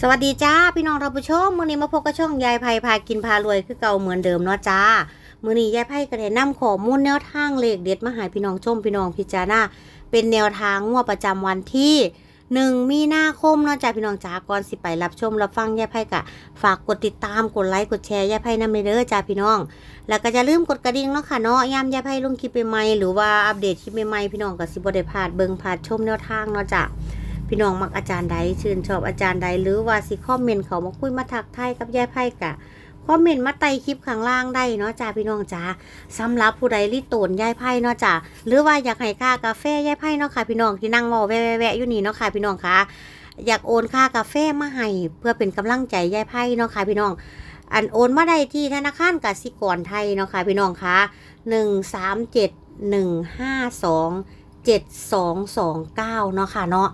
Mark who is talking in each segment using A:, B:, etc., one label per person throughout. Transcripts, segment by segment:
A: สวัสดีจ้าพี่น้องท่านผู้ชมมื้อนี้มาพบกับช่องยายไผ่พากินพารวยคือเก่าเหมือนเดิมเนาะจ้ามื้อนี้ยายไผ่ก็ได้นำข้อมูลแนวทางเลขเด็ดมาให้พี่น้องชมพี่น้องพิจารณาเป็นแนวทางงวดประจำวันที่หนึ่งมีนาคมเนาะจ้าพี่น้องจ้าก่อนสิไปรับชมรับฟังยายไผ่กะฝากกดติดตามกดไลค์กดแชร์ยายไผ่นำเด้อจ้าพี่น้อง แล้วก็จะลืมกดกระดิ่งเนาะค่ะเนาะยามยายไพ่ลงคลิปใหม่ๆหรือว่าอัปเดตคลิปใหม่ๆพี่น้องก็สิบ่ได้พลาดเบิ่งพลาดชมแนวทางเนาะจ้ะ พี่น้องมักอาจารย์ใดชื่นชอบอาจารย์ใดหรือว่าสิคอมเมนต์เขามาคุยมาทักทายกับยายไพ่กะคอมเมนต์มาไต่คลิปข้างล่างได้เนาะจ้าพี่น้องจ้าสำหรับผู้ใดรีโตนยายไพ่เนาะจ้าหรือว่าอยากให้ค่ากาแฟยายไพ่เนาะค่ะพี่น้องที่นั่งเว้าแวะๆอยู่นี่เนาะค่ะพี่น้องคะอยากโอนค่ากาแฟมาให้เพื่อเป็นกำลังใจยายไพ่เนาะค่ะพี่น้อง อันโอนมาได้ที่ธนาคารกสิกรไทยเนาะค่ะพี่น้องคะหนึ่งสามเจ็ดหนึ่งห้าสองเจ็ดสองสองเก้าเนาะค่ะเนาะ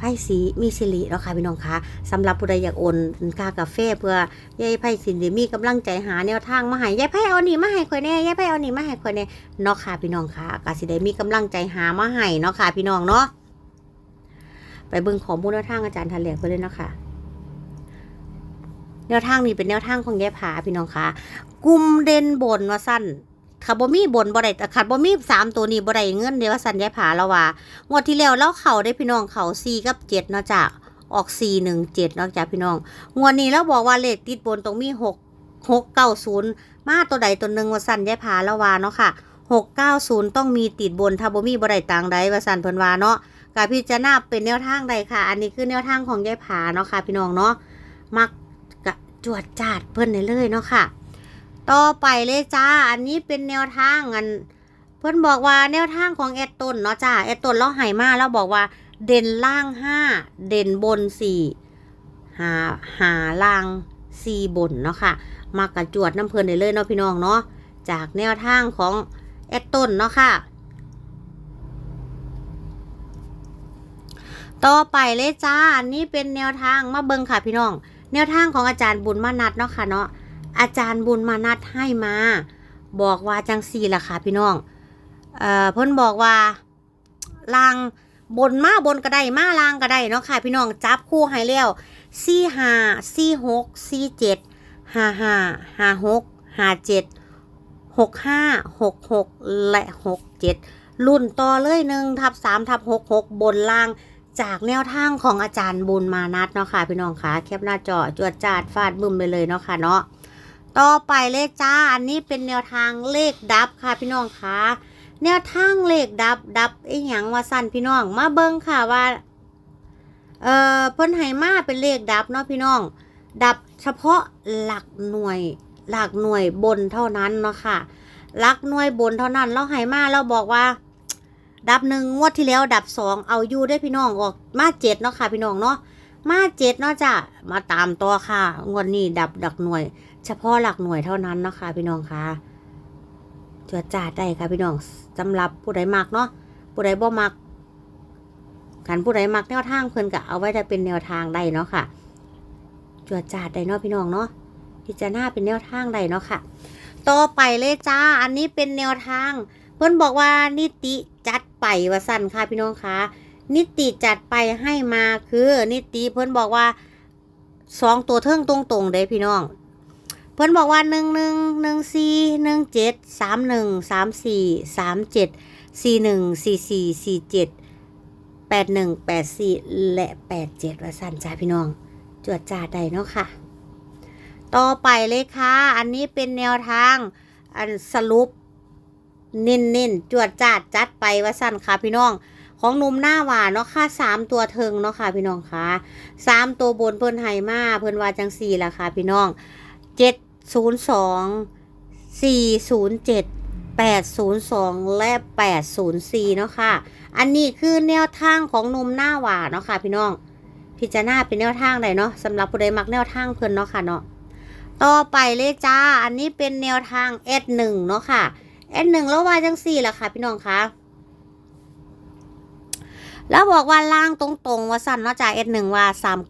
A: ไพ่สีมีสิริเนาะค่ะพี่น้องคะสำหรับผู้ใดอยากโอนค่ากาแฟเพื่อยายไพ่สินเดมีกำลังใจหาแนวทางมาให้ยายไพ่เอาหนีมาให้ข่อยแน่ยายไพ่เอาหนีมาให้ข่อยแน่เนาะค่ะพี่น้องคะกสิได้มีกำลังใจหามาให้เนาะค่ะพี่น้องเนาะไปเบิ่งข้อมูลแนวทางอาจารย์ทันแหลกไปเลยเนาะค่ะแนวทางนี้เป็นแนวทางของแย่ผาพี่น้องคะกลุ่มเด่นบนว่าสั้น ขับบ่มีบนบ่ได้แต่ขัดบ่มีสามตัวนี้บ่ได้เงินเดียวสั้นแย่ผาแล้วว่างวดที่แล้วเราเข่าได้พี่น้องเข่าสี่กับเจ็ดเนาะจ้ะออกสี่หนึ่งเจ็ดเนาะจ้ะพี่น้องงวดนี้เราบอกว่าเลขติดบนตรงมีหกหกเก้าศูนย์มาตัวใดตัวหนึ่งว่าสั้นแย่ผาแล้วว่าเนาะค่ะหกเก้าศูนย์ต้องมีติดบนถ้าบ่มีบ่ได้ต่างใดว่าสันเพิ่นว่าเนาะกาพิจารณาเป็นแนวทางใดค่ะ อันนี้คือแนวทางของยายผาเนาะค่ะ พี่น้องเนาะมักกะจวดจาดเพิ่นเลยเนาะค่ะ ต่อไปเลยจ้า อันนี้เป็นแนวทางอัน เพิ่อนบอกว่าแนวทางของแอดตนเนาะจ้าแอดตนเราหายมาแล้วบอกว่า เด่นล่างห้าเด่นบนสี่หาหาล่างสี่บนเนาะค่ะ มากระจวดน้ำเพลินได้เลยเนาะพี่น้องเนาะจากแนวทางของแอดตนเนาะค่ะ ต่อไปเลยจ้า อันนี้เป็นแนวทางมาเบิงค่ะพี่น้อง แนวทางของอาจารย์บุญมานัดเนาะค่ะเนาะ อาจารย์บุญมานัดให้มา บอกว่าจังสี่ล่ะค่ะพี่น้อง เอ่อเพิ่นบอกว่าลางบนมาบนก็ได้มาลางก็ได้เนาะค่ะ พี่น้องจับคู่ให้แล้วสี่ห้าสี่หกสี่เจ็ดห้าห้าห้าหกห้าเจ็ดหกห้าหกหกและหกเจ็ดรุ่นต่อเลยหนึ่งทับสามทับหกหกบนล่างจากแนวทางของอาจารย์บุญมานัดเนาะค่ะ พี่น้องคะแคปหน้าจอจวดจาดฟาดบึ้มไปเลยเนาะค่ะเนาะ ต่อไปเลขจ้า อันนี้เป็นแนวทางเลขดับค่ะพี่น้องคะแนวทางเลขดับดับไอ้หยังว่าสั้นพี่น้องมาเบิ้งค่ะว่า เอ่อเพิ่นให้มาเป็นเลขดับเนาะพี่น้อง ดับเฉพาะหลักหน่วย หลักหน่วยบนเท่านั้นเนาะค่ะ หลักหน่วยบนเท่านั้นเราให้มาเราบอกว่า ดับหนึ่งงวดที่แล้วดับสองเอาอยู่ได้พี่น้องออกมาเจ็ดเนาะค่ะ พี่น้องเนาะมาเจ็ดเนาะจ้ะมาตามตัวค่ะงวดนี้ดับดักหน่วย เฉพาะหลักหน่วยเท่านั้นนะค่ะพี่น้องคะจวดจ่าดได้ค่ะพี่น้องสำหรับผู้ใดมักเนาะผู้ใดบ่มักกันผู้ใดมักแนวทางเพิ่นก็เอาไว้ได้เป็นแนวทางได้เนาะค่ะจวดจ่าดได้เนาะพี่น้องเนาะพิจารณาเป็นแนวทางได้เนาะค่ะ ต่อไปเลยจ้าอันนี้เป็นแนวทาง เพื่อนบอกว่านิติจัดไปว่าสั่นค่ะพี่น้องคะนิติจัดไปให้มาคือ นิติเพื่อนบอกว่าสองตัวเทิงตรงตรงๆเด้พี่น้อง เพื่อนบอกว่าหนึ่งหนึ่งหนึ่งสี่หนึ่งเจ็ดสามหนึ่งสามสี่สามเจ็ดสี่หนึ่งสี่สี่สี่เจ็ดแปดหนึ่งแปดสี่และแปดเจ็ดว่าสั่นจ้าพี่น้อง จวดจ่าได้เนาะค่ะ ต่อไปเลยค่ะ อันนี้เป็นแนวทางอันสรุปเน้นเน้นๆจวดจาดจัดไปว่าสั้นค่ะพี่น้องของหนุ่มหน้าหวานเนาะค่ะสามตัวเทิงเนาะค่ะพี่น้องค่ะสามตัวบนเพิ่นไฮมาเพิ่นว่าจังสี่ละค่ะพี่น้องเจ็ด ศูนย์สองสี่ศูนย์เจ็ดแปดศูนย์สองและแปดศูนย์สี่เนาะค่ะ อันนี้คือแนวทางของหนุ่มหน้าหวานเนาะค่ะ พี่น้อง พิจารณาเป็นแนวทางใดเนาะสำหรับผู้ใดมักแนวทางเพิ่อนเนาะค่ะเนาะ ต่อไปเลยจ้า อันนี้เป็นแนวทาง S หนึ่งเนาะค่ะแอดหนึ่งแล้ววายจังสี่แหละค่ะ พี่น้องคะแล้วบอกว่าล่างตรงๆว่าสั้นเนอกจากแอดหนึ่งว่าสาม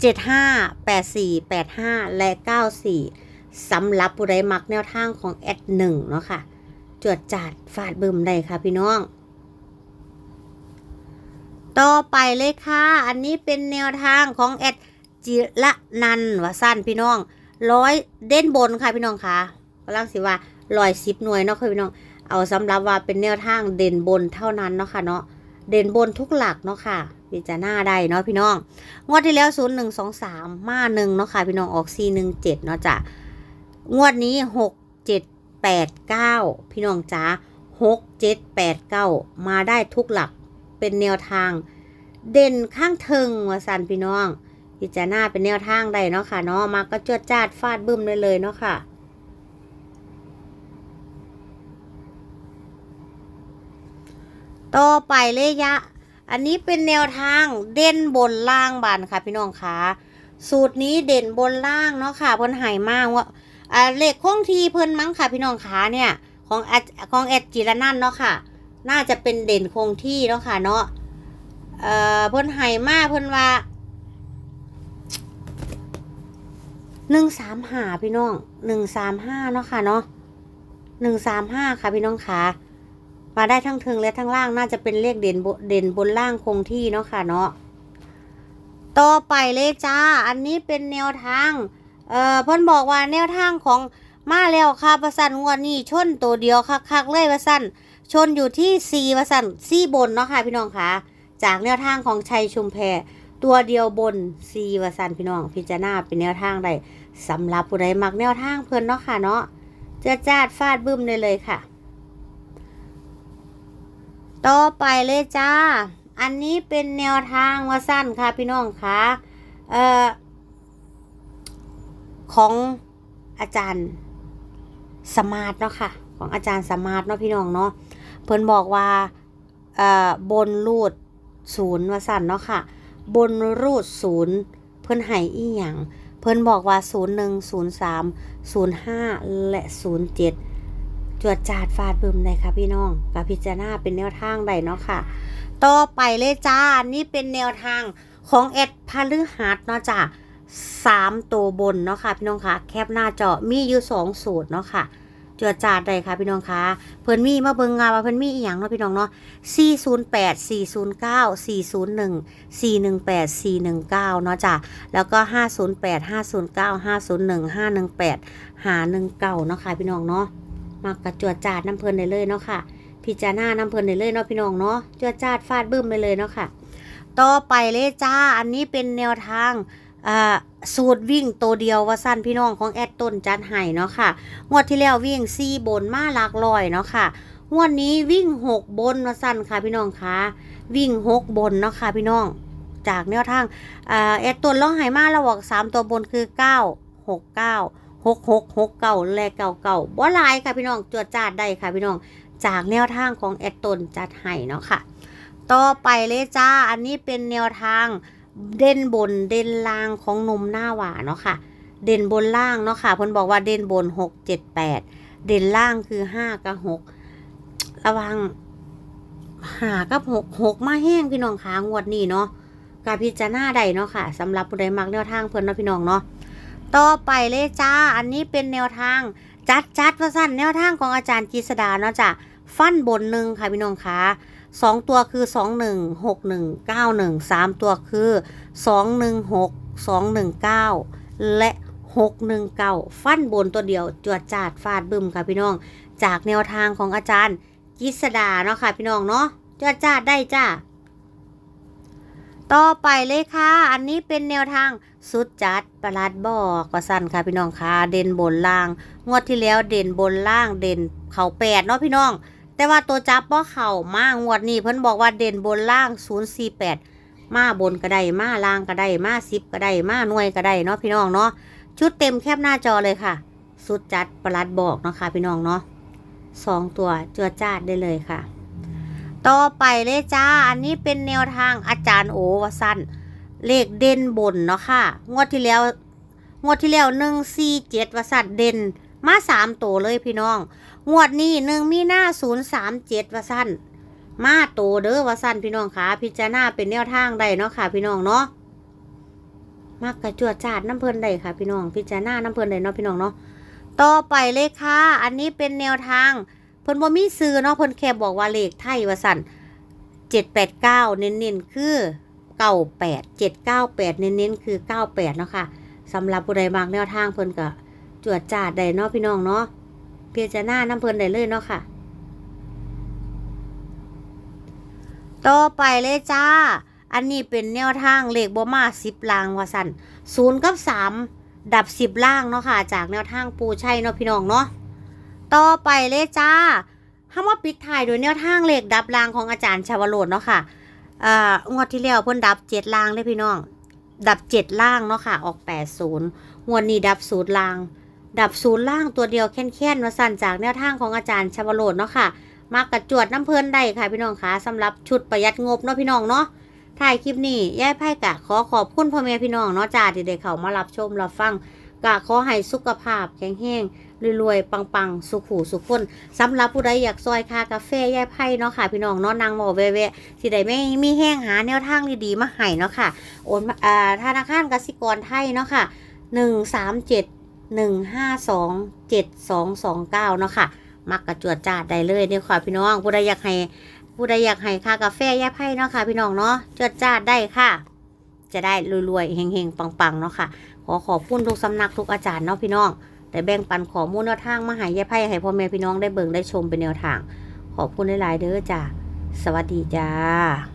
A: เก้าสี่แปดสี่เก้าเจ็ดห้าแปดสี่แปดห้าและเก้าสี่สำหรับผู้ใดมักแนวทางของแอดหนึ่งเนาะค่ะ จวดจาดฟาดบึมได้ค่ะพี่น้อง ต่อไปเลยค่ะ อันนี้เป็นแนวทางของแอดจิระนันท์วสั้นพี่น้องร้อยเด่นบนค่ะพี่น้องค่ะกำลังสิว่าร้อยสิบหน่วยเนาะค่ะพี่น้อง เอาสำหรับว่าเป็นแนวทางเด่นบนเท่านั้นเนาะค่ะเนาะ เด่นบนทุกหลักเนาะค่ะ พิจารณาได้เนาะพี่น้อง งวดที่แล้วศูนย์หนึ่งสองสามมาหนึ่งเนาะค่ะพี่น้องออกสี่หนึ่งเจ็ดเนาะจ้ะงวดนี้หกเจ็ดแปดเก้าพี่น้องจ๋าหกเจ็ดแปดเก้ามาได้ทุกหลักเป็นแนวทาง เด่นข้างเทิงวาสันพี่น้องพิจารณาเป็นแนวทางได้เนาะค่ะเนาะมาก็จวดจ้าดฟาดบึ้มได้เลยเนาะค่ะต่อไปเลยะ อันนี้เป็นแนวทางเด่นบนล่างบันค่ะ พี่น้องคะสูตรนี้เด่นบนล่างเนาะค่ะเพิ่นหายมากว่าอ่าเลขคงทีเพิ่นมั้งค่ะ พี่น้องคะเนี่ยของแอดของแอดจิรนันเนาะค่ะ น่าจะเป็นเด่นคงที่เนาะค่ะเนาะเอ่อเพิ่นหายมากเพิ่นว่าหนึ่งสามห้าพี่น้องหนึ่งสามห้าเนาะค่ะเนาะหนึ่งสามห้าค่ะพี่น้องคะ มาได้ทั้งเทิงและทั้งล่างน่าจะเป็นเลขเด่นบเด่นบนล่างคงที่เนาะค่ะเนาะต่อไปเลยจ้า อันนี้เป็นแนวทาง เอ่อเพิ่นบอกว่าแนวทางของมาแล้วค่ะประสันงวดนี้ชนตัวเดียวคักๆเลยประสันชนอยู่ที่ซีประสันซีบนเนาะค่ะพี่น้องค่ะ จากแนวทางของชัยชุมแพตัวเดียวบนซีประสันพี่น้อง พิจารณาเป็นแนวทางใดสำหรับผู้ใดมักแนวทางเพิ่นเนาะค่ะเนาะเจะจาดฟาดบึ้มได้เลยค่ะ ต่อไปเลยจ้า อันนี้เป็นแนวทางว่าสั้นค่ะพี่น้องคะเอ่อของอาจารย์สมาร์ทเนาะค่ะ ของอาจารย์สมาร์ทเนาะพี่น้องเนาะเพิ่นบอกว่าเอ่อบนรูดศูนย์ว่าสั้นเนาะค่ะ บนรูดศูนย์เพิ่นให้อีหยังเพิ่นบอกว่าศูนย์หนึ่งศูนย์สามศูนย์ห้าและศูนย์เจวดจาดฟาดบึมเลยค่ะพี่น้องกับพิจารณาเป็นแนวทางใดเนาะค่ะ ต่อไปเลยจ้า นี่เป็นแนวทางของเอ็ดพาลือฮาร์ดเนาะจ้าสามตัวบนเนาะค่ะพี่น้องคะแคบหน้าจอมีอยู่สองสูตรเนาะค่ะจวดจาดใดค่ะพี่น้องคะเพิ่นมีมาเบิงงานว่าเพิ่นมีอีหยังเนาะพี่น้องเนาะสี่ศูนย์แปดสี่ศูนย์เก้าสี่ศูนย์หนึ่งสี่หนึ่งแปดสี่หนึ่งเก้าเนาะจ้ะแล้วก็ห้าศูนย์แปดห้าศูนย์เก้าห้าศูนย์หนึ่งห้าหนึ่งแปดหาหนึ่งเก้าเนาะค่ะพี่น้องเนาะ มากระจวดจาดน้ำเพลินได้เลยเนาะค่ะ พิจารณาน้ำเพลินได้เลยเนาะพี่น้องเนาะจวดจาดฟาดบึ้มไปเลยเนาะค่ะ ต่อไปเลยจ้า อันนี้เป็นแนวทางสูตรวิ่งตัวเดียวว่าสั้นพี่น้องของแอดต้นจัดไห้เนาะค่ะ งวดที่แล้ววิ่งซีบนมาหลักลอยเนาะค่ะ งวดนี้วิ่งหกบนว่าสั้นค่ะพี่น้องคะวิ่งหกบนเนาะค่ะพี่น้อง จากแนวทางอแอดต้นร้องไห้มาเราบอกสามตัวบนคือเก้าหกเก้า หกหกหกเก่าและเก่าเก่าบ่ลายค่ะพี่น้องจวดจาดได้ค่ะพี่น้องจากแนวทางของแอดตนจัดให้เนาะค่ะ ต่อไปเลยจ้าอันนี้เป็นแนวทางเด่นบนเด่นล่างของนมหน้าหวานเนาะค่ะ เด่นบนล่างเนาะค่ะเพิ่นบอกว่าเด่นบนหกเจ็ดแปดเด่นล่างคือห้ากับหกระวังหากับหกหกมาแห้งพี่น้องคะงวดนี้เนาะกับพิจารณาใดเนาะค่ะสำหรับผู้ใดมักแนวทางเพิ่นเนาะพี่น้องเนาะ ต่อไปเลยจ้า อันนี้เป็นแนวทาง จัดจัดว่าสั้นแนวทางของอาจารย์กฤษดาเนาะจ้ะฟันบนหนึ่งค่ะพี่น้องคะสองตัวคือสองหนึ่งหกหนึ่งเก้าหนึ่งสามตัวคือสองหนึ่งหกสองหนึ่งเก้าและหกหนึ่งเก้าฟันบนตัวเดียวจวดจาดฟาดบึมค่ะพี่น้อง จากแนวทางของอาจารย์กฤษดาเนาะค่ะพี่น้องเนาะจวดจาดได้จ้า ต่อไปเลยค่ะ อันนี้เป็นแนวทางสุดจัดประหลัดบอกว่าสั้นค่ะพี่น้องค่ะเด่นบนล่าง งวดที่แล้วเด่นบนล่างเด่นเข่าแปดเนาะพี่น้อง แต่ว่าตัวจับบ่เข่ามากงวดนี้เพิ่นบอกว่าเด่นบนล่าง048มาบนก็ได้มาล่างก็ได้มาซิบก็ได้มาหน่วยก็ได้เนาะพี่น้องเนาะชุดเต็มแคบหน้าจอเลยค่ะ สุดจัดประหลัดบอกเนาะค่ะพี่น้องเนาะสองตัวเจือจ้าดได้เลยค่ะ ต่อไปเลยจ้า อันนี้เป็นแนวทางอาจารย์โอวสันเลขเด่นบนเนาะค่ะ งวดที่แล้ว งวดที่แล้วหนึ่งสี่เจ็ดวสันเด่นมาสามตัวเลยพี่น้อง งวดนี้หนึ่งมีหน้าศูนย์สามเจ็ดวสันมาโตเด้อวสันพี่น้องค่ะ พิจารณาเป็นแนวทางได้เนาะค่ะ พี่น้องเนาะมากกระจวดจาดน้ำเพลินได้ค่ะ พี่น้อง พิจารณาน้ำเพลินได้เนาะพี่น้องเนาะต่อไปเลยค่ะ อันนี้เป็นแนวทาง เพิ่นบ่มีซื้อเนาะเพิ่นแค่บอกว่าเลขไทยว่าสั่นเจ็ดแปดเก้าเน้นๆคือเก้าแปดเจ็ดเก้าแปดเน้นๆคือเก้าแปดเนาะค่ะสำหรับผู้ใดมากแนวทางเพิ่นก็จวดจาดได้เนาะพี่น้องเนาะเพียจะหน้าน้ำเพิ่นได้เลยเนาะค่ะต่อไปเลยจ้า อันนี้เป็นแนวทางเลขบ่มาสิบลางว่าสั่นศูนย์กับสามดับสิบล่างเนาะค่ะ จากแนวทางปูชัยเนาะพี่น้องเนาะ ต่อไปเลยจ้าห้ามาปิดท้ายโดยแนวทางเลขดับล่างของอาจารย์ชาวโรดเนาะค่ะอ่างวดที่แล้วเพิ่นดับเจ็ดล่างเลยพี่น้อง ดับเจ็ดล่างเนาะค่ะ ออกแปดศูนย์งวดนี้ดับศูนย์ล่าง ดับศูนย์ล่างตัวเดียวแค่นๆว่าสั่นจากแนวทางของอาจารย์ชาวโรดเนาะค่ะ มากระจวดน้ำเพลินได้ค่ะพี่น้องคะสำหรับชุดประหยัดงบเนาะพี่น้องเนาะถ่ายคลิปนี้ย่ายไพ่กะขอขอบคุณพ่อแม่พี่น้องเนาะจ้าที่ได้เข้ามารับชมรับฟัง กะขอให้สุขภาพแข็งแรงรวยๆ ปังๆ สุขหูสุขคนสำหรับผู้ใดอยากซอยคากาแฟย่ายไพ่เนาะค่ะ พี่น้องเนาะนางหมอเวะๆที่ใดไม่มีแห้งหาแนวทางดีๆ มาให้เนาะค่ะ โอนอ่าธนาคารกสิกรไทยเนาะค่ะหนึ่งสามเจ็ดหนึ่งห้าสองเจ็ดสองสองเก้าเนาะค่ะ มักกระจวดจาดได้เลยเนี่ยค่ะพี่น้อง ผู้ใดอยากให้ผู้ใดอยากให้ค่ากาแฟแย่ไพ่เนาะค่ะ พี่น้องเนาะจวดจาดได้ค่ะ จะได้รวยๆเฮงๆปังๆเนาะค่ะ ขอขอบคุณทุกสำนักทุกอาจารย์เนาะพี่น้องแต่แบ่งปันข้อมูลแนวทางมาให้แย่ไพ่ให้พ่อแม่พี่น้องได้เบิ่งได้ชมเป็นแนวทาง ขอบคุณหลายๆเด้อจ้าสวัสดีจ้า